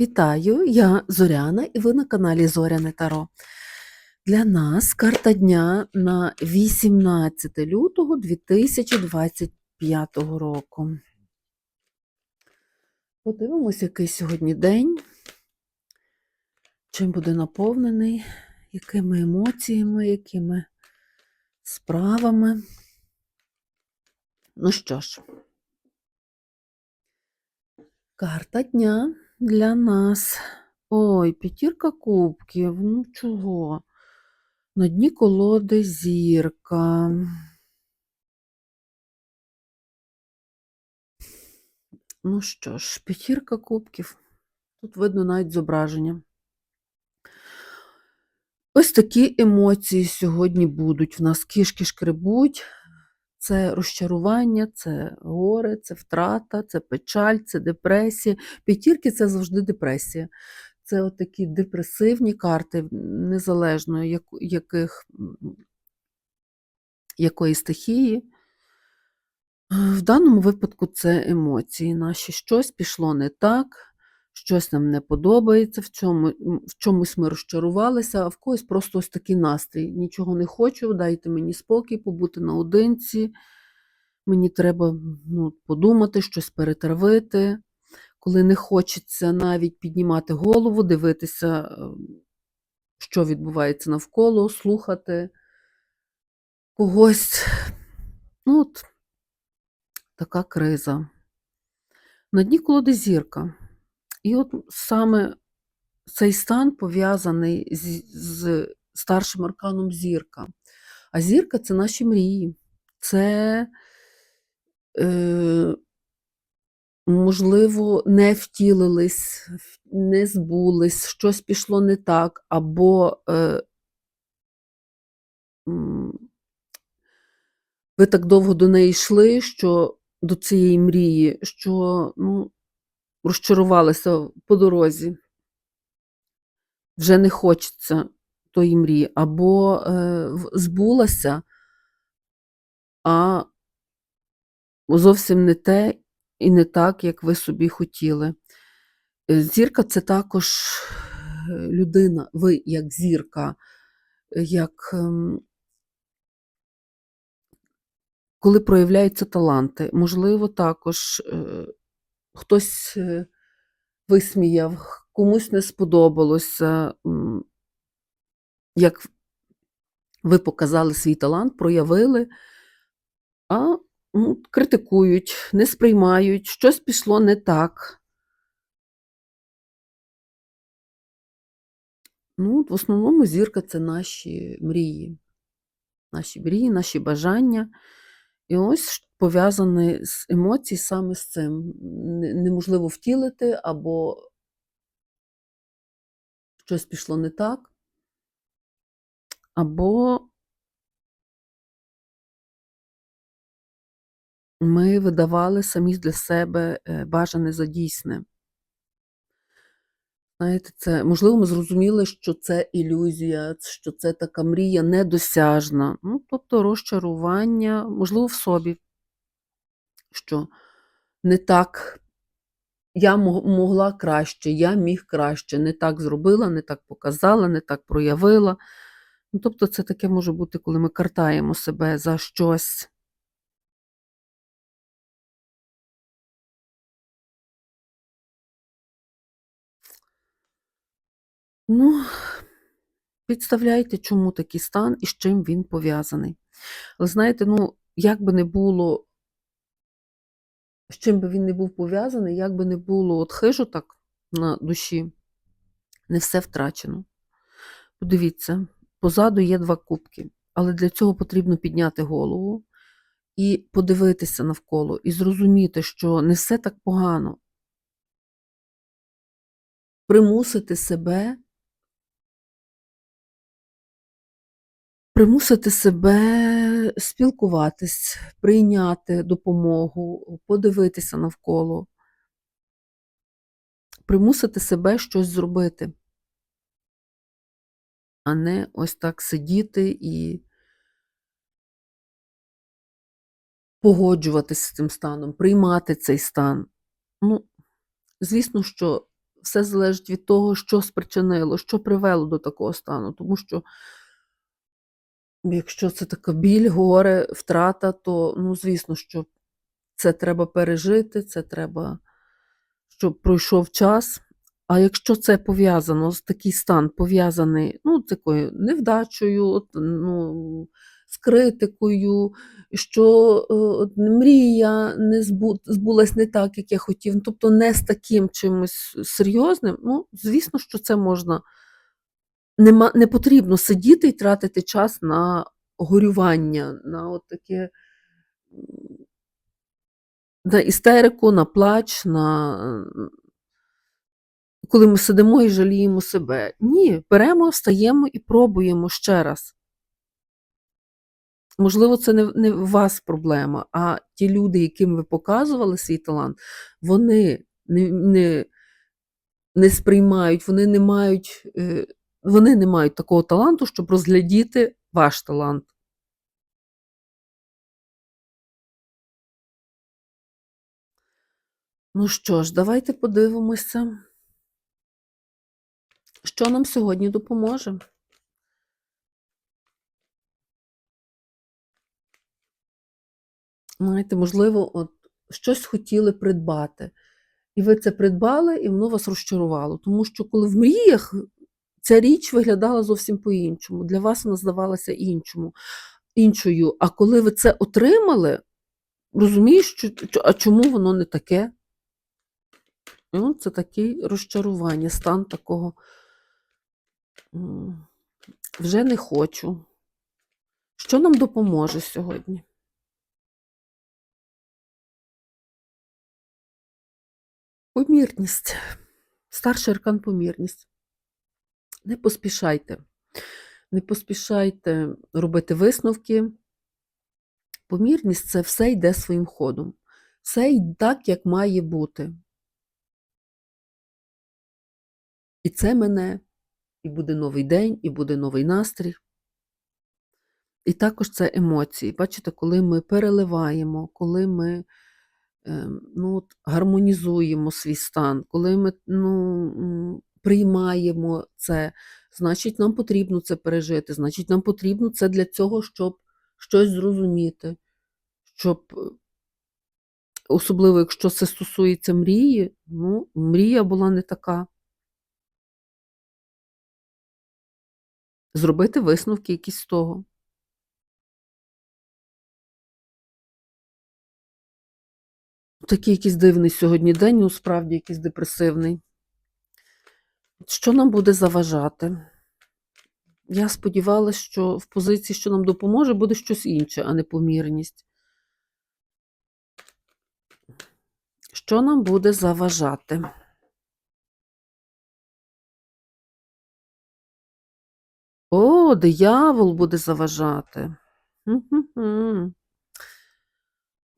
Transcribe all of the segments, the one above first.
Вітаю, я Зоряна і ви на каналі Зоряне Таро. Для нас карта дня на 18 лютого 2025 року. Подивимось, який сьогодні день, чим буде наповнений, якими емоціями, якими справами. Ну що ж, карта дня для нас. Ой, п'ятірка кубків. Ну чого? На дні колоди зірка. Ну що ж, п'ятірка кубків. Тут видно навіть зображення. Ось такі емоції сьогодні будуть. В нас кішки шкребуть. Це розчарування, це горе, це втрата, це печаль, це депресія. П'ятірки це завжди депресія. Це от такі депресивні карти, незалежно як, яких, якої стихії. В даному випадку це емоції наші. Щось пішло не так, щось нам не подобається, в, чому, в чомусь ми розчарувалися, а в когось просто ось такий настрій. Нічого не хочу, дайте мені спокій, побути наодинці. Мені треба ну, подумати, щось перетравити. Коли не хочеться навіть піднімати голову, дивитися, е, що відбувається навколо, слухати когось. Ну, от така криза. На дні колоди зірка. І от саме цей стан пов'язаний з, з старшим арканом зірка. А зірка це наші мрії. Це, е, можливо, не втілились, не збулись, щось пішло не так, або е, ви так довго до неї йшли, що до цієї мрії, що ну, розчарувалися по дорозі. Вже не хочеться тої мрії, або е, збулася, а зовсім не те і не так, як ви собі хотіли. Е, Зірка це також е, людина, ви як зірка, як ем, коли проявляються таланти. Можливо, також е, хтось е, висміяв, комусь не сподобалося, як ви показали свій талант, проявили, а ну, критикують, не сприймають, щось пішло не так. Ну, в основному зірка це наші мрії, наші мрії, наші бажання. І ось пов'язані з емоцій саме з цим. Неможливо втілити, або щось пішло не так, або ми видавали самі для себе е, бажане за дійсне. Знаєте, це можливо, ми зрозуміли, що це ілюзія, що це така мрія недосяжна. Ну, тобто розчарування, можливо, в собі, що не так я могла краще, я міг краще, не так зробила, не так показала, не так проявила. Ну, тобто, це таке може бути, коли ми картаємо себе за щось. Ну, підставляйте, чому такий стан і з чим він пов'язаний. Але знаєте, ну, як би не було, з чим би він не був пов'язаний, як би не було от хижоток на душі, не все втрачено. Подивіться, позаду є два кубки, але для цього потрібно підняти голову і подивитися навколо, і зрозуміти, що не все так погано. Примусити себе примусити себе спілкуватись, прийняти допомогу, подивитися навколо, примусити себе щось зробити, а не ось так сидіти і погоджуватися з цим станом, приймати цей стан. Ну, звісно, що все залежить від того, що спричинило, що привело до такого стану. Тому що якщо це така біль, горе, втрата, то, ну, звісно, що це треба пережити, це треба, щоб пройшов час. А якщо це пов'язано, з такий стан пов'язаний, ну, такою невдачею, ну, з критикою, що е, мрія не збу, збулась не так, як я хотів, ну, тобто не з таким чимось серйозним, ну, звісно, що це можна. Нема, не потрібно сидіти і тратити час на горювання, на от таке на істерику, на плач, на коли ми сидимо і жаліємо себе. Ні, беремо, встаємо і пробуємо ще раз. Можливо, це не, не у вас проблема, а ті люди, яким ви показували свій талант, вони не, не, не сприймають, вони не мають, е, вони не мають такого таланту, щоб розглядіти ваш талант. Ну що ж, давайте подивимося, що нам сьогодні допоможе. Знаєте, можливо, от щось хотіли придбати. І ви це придбали, і воно вас розчарувало. Тому що коли в мріях ця річ виглядала зовсім по-іншому, для вас вона здавалася іншому, іншою. А коли ви це отримали, розумієш, що, а чому воно не таке? Ну, це таке розчарування, стан такого. Вже не хочу. Що нам допоможе сьогодні? Помірність. Старший аркан помірність. Не поспішайте. Не поспішайте робити висновки. Помірність це все йде своїм ходом. Все йде так, як має бути. І це мене, і буде новий день, і буде новий настрій. І також це емоції. Бачите, коли ми переливаємо, коли ми ем, ну, от, гармонізуємо свій стан, коли ми ну, приймаємо це, значить, нам потрібно це пережити, значить, нам потрібно це для цього, щоб щось зрозуміти, щоб, особливо, якщо це стосується мрії, ну, мрія була не така. Зробити висновки якісь з того. Такий якийсь дивний сьогодні день, ну справді якийсь депресивний. Що нам буде заважати? Я сподівалася, що в позиції, що нам допоможе, буде щось інше, а не помірність. Що нам буде заважати? О, диявол буде заважати.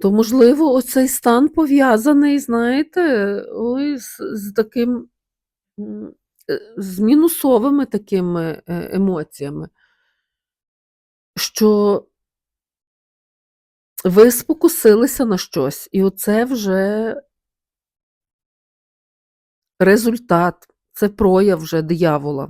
То, можливо, оцей стан пов'язаний, знаєте, ой, з, таким, з мінусовими такими е, емоціями, що ви спокусилися на щось, і оце вже результат, це прояв вже диявола.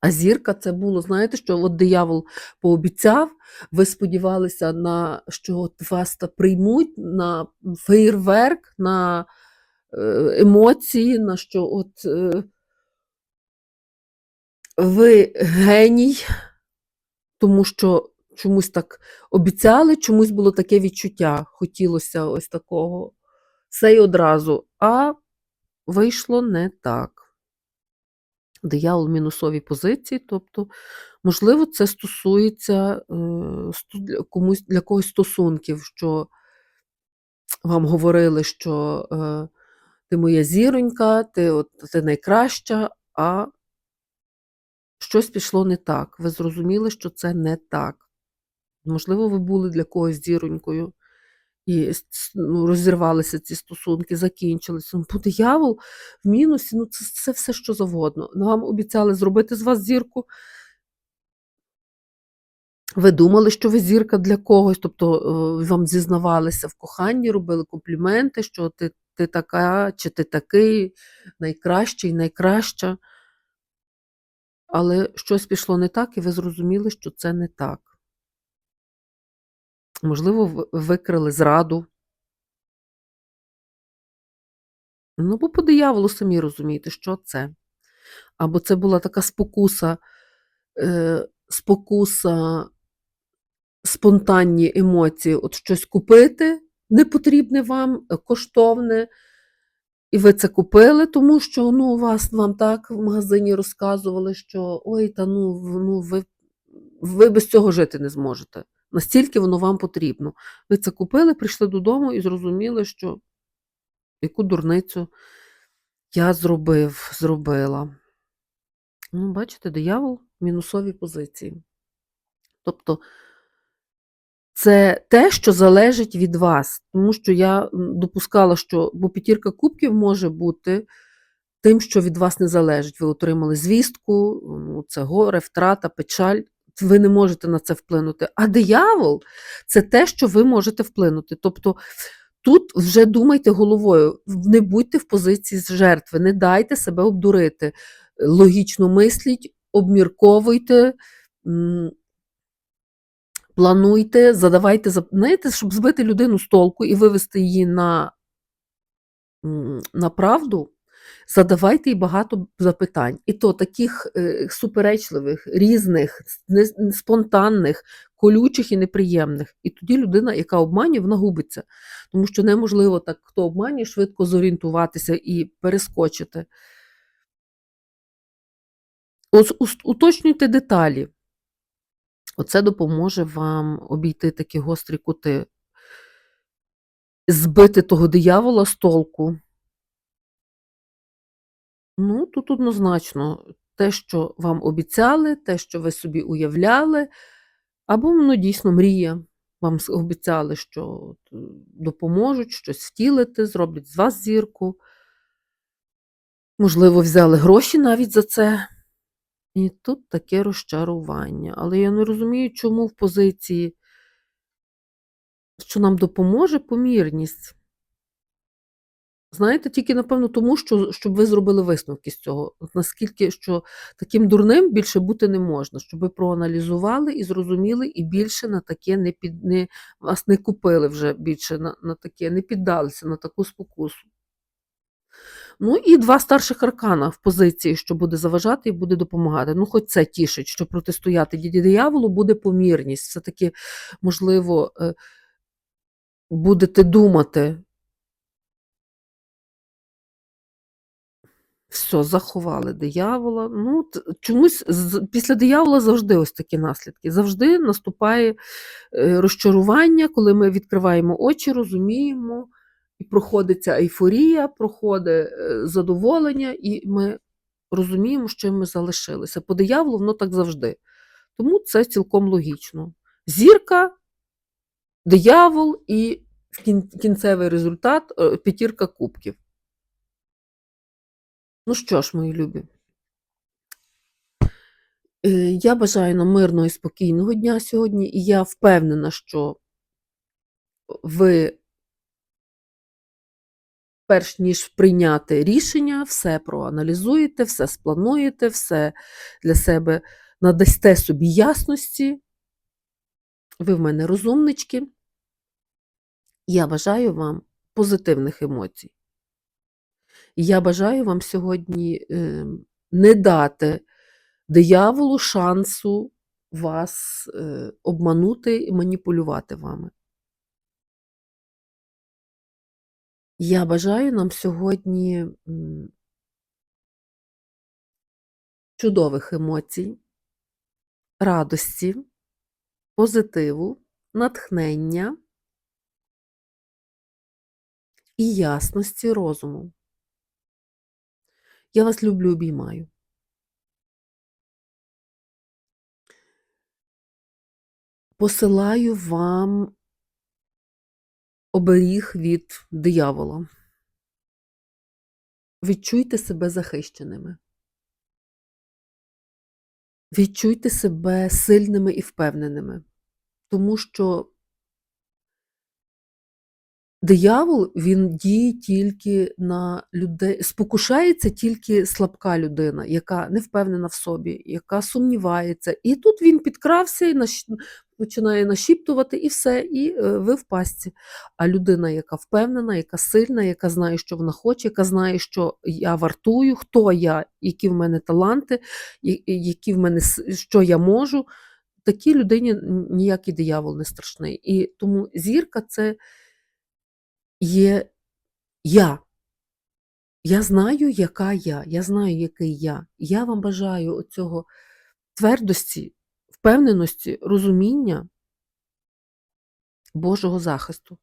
А зірка це було, знаєте, що от диявол пообіцяв, ви сподівалися, на що вас приймуть на феєрверк, на е, емоції, на що от е, ви геній, тому що чомусь так обіцяли, чомусь було таке відчуття, хотілося ось такого. Все й одразу, а вийшло не так. Диявол в мінусовій позиції, тобто, можливо, це стосується е, комусь для когось стосунків, що вам говорили, що е, ти моя зіронька, ти, от, ти найкраща, а щось пішло не так. Ви зрозуміли, що це не так. Можливо, ви були для когось зіронькою, і ну, розірвалися ці стосунки, закінчилися. Ну, диявол в мінусі, ну це, це все що завгодно. Ну, вам обіцяли зробити з вас зірку. Ви думали, що ви зірка для когось, тобто е, вам зізнавалися в коханні, робили компліменти, що ти ти така, чи ти такий, найкращий, найкраща. Але щось пішло не так, і ви зрозуміли, що це не так. Можливо, викрили зраду. Ну, бо по дияволу самі розумієте, що це. Або це була така спокуса, е, спокуса, спонтанні емоції, от щось купити непотрібне вам, е, коштовне, і ви це купили, тому що ну, вас вам так в магазині розказували, що ой, та ну, ну ви, ви без цього жити не зможете. Настільки воно вам потрібно. Ви це купили, прийшли додому і зрозуміли, що яку дурницю я зробив, зробила. Ну, бачите, диявол в мінусовій позиції. Тобто це те, що залежить від вас. Тому що я допускала, що бо п'ятірка кубків може бути тим, що від вас не залежить. Ви отримали звістку, ну, це горе, втрата, печаль. Ви не можете на це вплинути. А диявол це те, що ви можете вплинути. Тобто тут вже думайте головою, не будьте в позиції з жертви, не дайте себе обдурити. Логічно мисліть, обмірковуйте. Плануйте, задавайте, знаєте, щоб збити людину з толку і вивести її на, на правду, задавайте їй багато запитань. І то таких е, суперечливих, різних, спонтанних, колючих і неприємних. І тоді людина, яка обманює, вона губиться. Тому що неможливо так, хто обманює, швидко зорієнтуватися і перескочити. Уточнюйте деталі. Оце допоможе вам обійти такі гострі кути, збити того диявола з толку. Ну, тут однозначно те, що вам обіцяли, те, що ви собі уявляли, або ну, дійсно мрія. Вам обіцяли, що е, допоможуть щось втілити, зроблять з вас зірку. Можливо, взяли гроші навіть за це. І тут таке розчарування. Але я не розумію, чому в позиції, що нам допоможе помірність. Знаєте, тільки, напевно, тому, що, щоб ви зробили висновки з цього. Наскільки що таким дурним більше бути не можна, щоб ви проаналізували і зрозуміли, і більше на таке не під не вас не купили вже більше на, на таке, не піддалися на таку спокусу. Ну і два старших аркана в позиції, що буде заважати і буде допомагати. Ну, хоч це тішить, що протистояти діді дияволу буде помірність. Все-таки, можливо, е, будете думати. Все, заховали диявола. Ну, чомусь після диявола завжди ось такі наслідки. Завжди наступає е, розчарування, коли ми відкриваємо очі, розуміємо, проходить ця ейфорія, проходить е, задоволення, і ми розуміємо, що ми залишилися. По дияволу воно так завжди. Тому це цілком логічно. Зірка, диявол і кінцевий результат е, п'ятірка кубків. Ну що ж, мої любі, е, я бажаю нам мирного і спокійного дня сьогодні, і я впевнена, що ви, перш ніж прийняти рішення, все проаналізуєте, все сплануєте, все для себе надасте собі ясності. Ви в мене розумнички. Я бажаю вам позитивних емоцій. Я бажаю вам сьогодні е, не дати дияволу шансу вас е, обманути і маніпулювати вами. Я бажаю нам сьогодні чудових емоцій, радості, позитиву, натхнення і ясності розуму. Я вас люблю, обіймаю. Посилаю вам оберіг від диявола. Відчуйте себе захищеними. Відчуйте себе сильними і впевненими, тому що диявол, він діє тільки на людей спокушається тільки слабка людина, яка не впевнена в собі, яка сумнівається. І тут він підкрався і нащ починає нашіптувати, і все, і, е, ви в пастці. А людина, яка впевнена, яка сильна, яка знає, що вона хоче, яка знає, що я вартую, хто я, які в мене таланти, які в мене що я можу, такій людині ніякий диявол не страшний. І тому зірка- це є я. Я знаю, яка я, я знаю, який я. Я вам бажаю оцього твердості, впевненості, розуміння Божого захисту.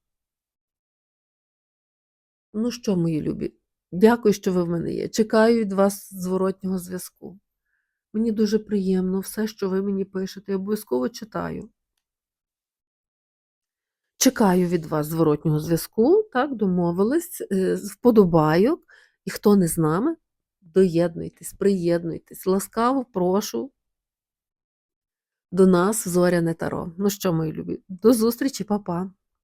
Ну що, мої любі, дякую, що ви в мене є. Чекаю від вас зворотнього зв'язку. Мені дуже приємно все, що ви мені пишете, я обов'язково читаю. Чекаю від вас зворотнього зв'язку, так, домовились, е, вподобайок. І хто не з нами, доєднуйтесь, приєднуйтесь. Ласкаво прошу до нас Зоряне Таро. Ну що, мої любі, до зустрічі, па-па.